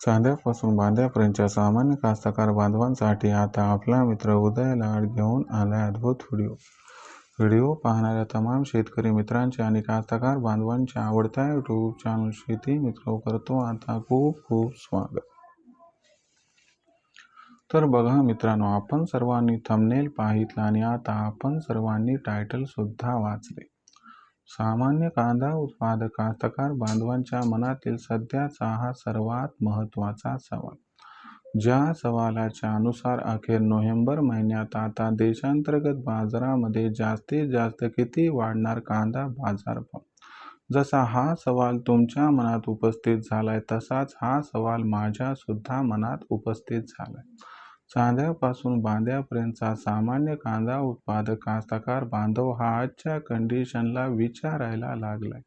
चांद्यापासून बांद्यापर्यंतच्या सामान्य कास्तकार बांधवांसाठी आता आपला मित्र उदय लाड घेऊन आलाय अद्भुत व्हिडिओ. व्हिडिओ पाहणाऱ्या तमाम शेतकरी मित्रांचे आणि कास्तकार बांधवांच्या आवडत्या यूट्यूब चॅनल शेती मित्र करतो आता खूप खूप स्वागत. तर बघा मित्रांनो आपण सर्वांनी थंबनेल पाहितला आणि आता आपण सर्वांनी टायटल सुद्धा वाचले. सामान्य कांदा उत्पादक कास्तकार बांधवांच्या मनातील सध्याचा हा सर्वात महत्त्वाचा सवाल. ज्या सवालाच्या अनुसार अखेर नोव्हेंबर महिन्यात आता देशांतर्गत बाजारामध्ये जास्तीत जास्त किती वाढणार कांदा बाजारभाव? जसा हा सवाल तुमच्या मनात उपस्थित झालाय तसाच हा सवाल माझ्या सुद्धा मनात उपस्थित झालाय. चांद्यापासून बांद्यापर्यंतचा सामान्य कांदा उत्पादक कास्तकार बांधव हा आजच्या कंडिशनला विचारायला लागलाय.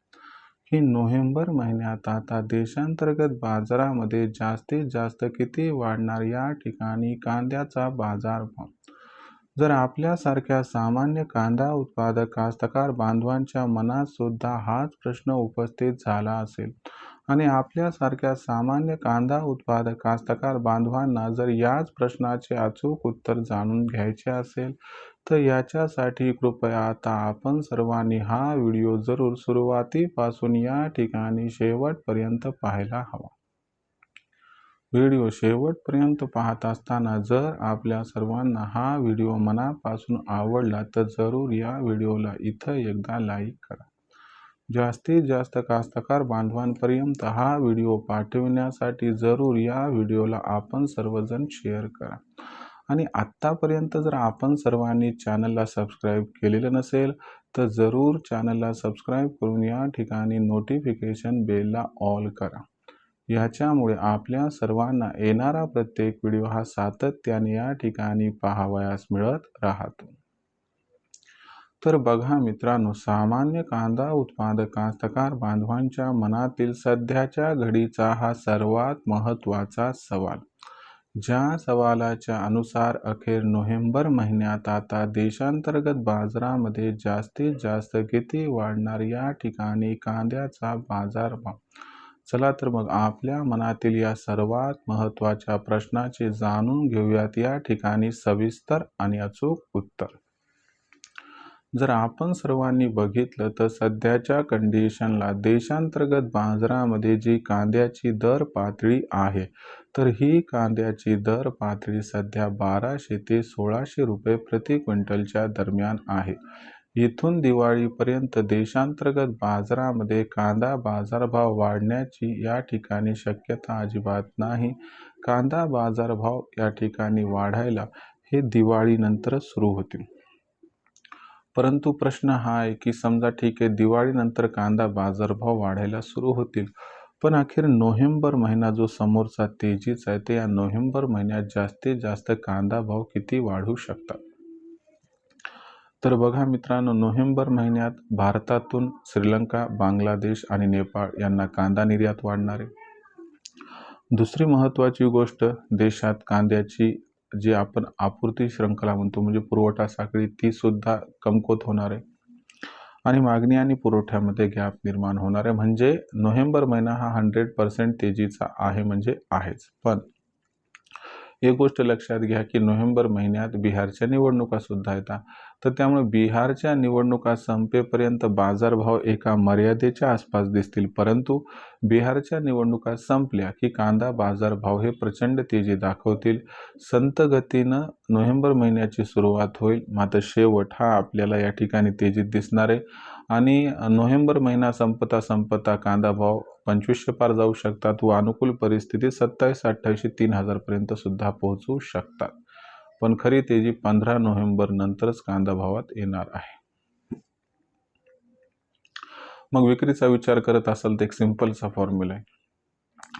की नोव्हेंबर महिन्यात आता देशांतर्गत बाजारामध्ये जास्तीत जास्त किती वाढणार या ठिकाणी कांद्याचा बाजारभाव जर आपल्यासारख्या सामान्य कांदा उत्पादक कास्तकार बांधवांच्या मनात सुद्धा हाच प्रश्न उपस्थित झाला असेल आणि आपल्यासारख्या सामान्य कांदा उत्पादक कास्तकार बांधवांना जर याच प्रश्नाचे अचूक उत्तर जाणून घ्यायचे असेल तर याच्यासाठी कृपया आता आपण सर्वांनी हा व्हिडिओ जरूर सुरुवातीपासून या ठिकाणी शेवटपर्यंत पाहायला हवा. व्हिडिओ शेवटपर्यंत पाहत असताना जर आपल्या सर्वांना हा व्हिडिओ मनापासून आवडला तर जरूर या व्हिडिओला इथं एकदा लाईक करा. जास्तीत जास्त कास्तकार बांधवांपर्यंत हा व्हिडिओ पाठविण्यासाठी जरूर या व्हिडिओला आपण सर्वजण शेअर करा. आणि आत्तापर्यंत जर आपण सर्वांनी चॅनलला सबस्क्राईब केलेलं नसेल तर जरूर चॅनलला सबस्क्राईब करून या ठिकाणी नोटिफिकेशन बेलला ऑल करा. याच्यामुळे आपल्या सर्वांना येणारा प्रत्येक व्हिडिओ हा सातत्याने या ठिकाणी पाहावयास मिळत राहतो. तर बघा मित्रांनो सामान्य कांदा उत्पादक कास्तकार बांधवांच्या मनातील सध्याच्या घडीचा हा सर्वात महत्त्वाचा सवाल. ज्या सवालाच्या अनुसार अखेर नोव्हेंबर महिन्यात आता देशांतर्गत बाजारामध्ये जास्तीत जास्त किती वाढणार या ठिकाणी कांद्याचा बाजारभाव चला तर मग आपल्या मनातील या सर्वात महत्त्वाच्या प्रश्नाचे जाणून घेऊयात. या ठिकाणी सविस्तर आणि अचूक उत्तर. जर आपण सर्वांनी बघितलं तर सध्याच्या कंडिशनला देशांतर्गत बाजारामध्ये जी कांद्याची दर पातळी आहे तर ही कांद्याची दर पातळी सध्या बाराशे ते सोळाशे रुपये प्रति क्विंटलच्या दरम्यान आहे. इथून दिवाळीपर्यंत देशांतर्गत बाजारामध्ये कांदा बाजारभाव वाढण्याची या ठिकाणी शक्यता अजिबात नाही. कांदा बाजारभाव या ठिकाणी वाढायला हे दिवाळीनंतरच सुरू होतील. परंतु प्रश्न हा आहे की समजा ठीक आहे दिवाळीनंतर कांदा बाजारभाव वाढायला सुरू होतील. पण अखेर नोव्हेंबर महिना जो समोरचा तेजीच आहे ते या नोव्हेंबर महिन्यात जास्तीत जास्त कांदा भाव किती वाढू शकतात? तर बघा मित्रांनो नोव्हेंबर महिन्यात भारतातून श्रीलंका बांगलादेश आणि नेपाळ यांना कांदा निर्यात वाढणार आहे. दुसरी महत्त्वाची गोष्ट देशात कांद्याची जी आपण आपूर्ती श्रृंखला म्हणतो म्हणजे पुरवठा साखळी ती सुद्धा कमकुवत होणार आहे. आणि मागणी आणि पुरवठ्यामध्ये गॅप निर्माण होणार आहे. म्हणजे नोव्हेंबर महिना हा हंड्रेड पर्सेंट तेजीचा आहे म्हणजे आहेच. पण एक गोष्ट लक्षात घ्या की नोव्हेंबर महिन्यात बिहारच्या निवडणुका सुद्धा येतात. तर त्यामुळे बिहारच्या निवडणुका संपेपर्यंत बाजारभाव एका मर्यादेच्या आसपास दिसतील. परंतु बिहारच्या निवडणुका संपल्या की कांदा बाजारभाव हे प्रचंड तेजी दाखवतील. संत गतीनं नोव्हेंबर महिन्याची सुरुवात होईल. मात्र शेवट हा आपल्याला या ठिकाणी तेजीत दिसणार आहे. आणि नोव्हेंबर महिना संपता संपता कांदा भाव पंचवीसशे पार जाऊ शकतात व अनुकूल परिस्थिती सत्तावीस अठ्ठावीसशे तीन हजारपर्यंत सुद्धा पोहोचू शकतात. पण खरी तेजी पंधरा नोव्हेंबर नंतरच कांदा भावात येणार आहे. मग विक्रीचा विचार करत असाल तर एक सिंपलचा फॉर्म्युला आहे.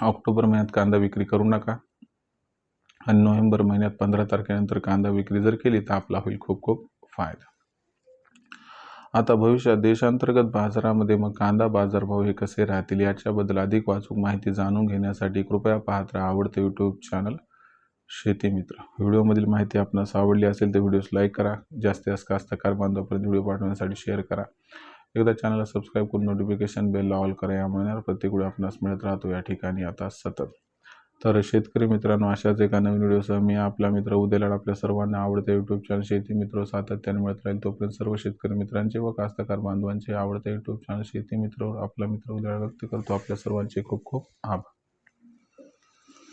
ऑक्टोबर महिन्यात कांदा विक्री करू नका. आणि नोव्हेंबर महिन्यात पंधरा तारखेनंतर कांदा विक्री जर केली तर आपला होईल खूप खूप फायदा. आता भविष्यात देशांतर्गत बाजारामध्ये मग कांदा बाजारभाव हे कसे राहतील याच्याबद्दल अधिक वाचूक माहिती जाणून घेण्यासाठी कृपया पाहत राहा आवडते यूट्यूब चॅनल शेती मित्र व्हिडिओमधील माहिती आपणास आवडली असेल तर व्हिडिओस लाईक करा जास्तीत जास्त कास्तकार बांधवापर्यंत व्हिडिओ पाठवण्यासाठी शेअर करा. एकदा चॅनलला सबस्क्राईब करून नोटिफिकेशन बेलला ऑल करा यामुळे प्रत्येक व्हिडिओ आपणास मिळत राहतो. या ठिकाणी आता सतत तर शेतकरी मित्रांनो अशाच एका नवीन व्हिडिओसह मी आपला मित्र उद्याला आपल्या सर्वांना आवडते यूट्यूब चॅनल शेती मित्र सातत्याने मिळत राहील. तोपर्यंत सर्व शेतकरी मित्रांचे व कास्तकार बांधवांचे आवडते यूट्यूब चॅनल शेती मित्र आपला मित्र उद्याला व्यक्त करतो. आपल्या सर्वांचे खूप खूप आभार.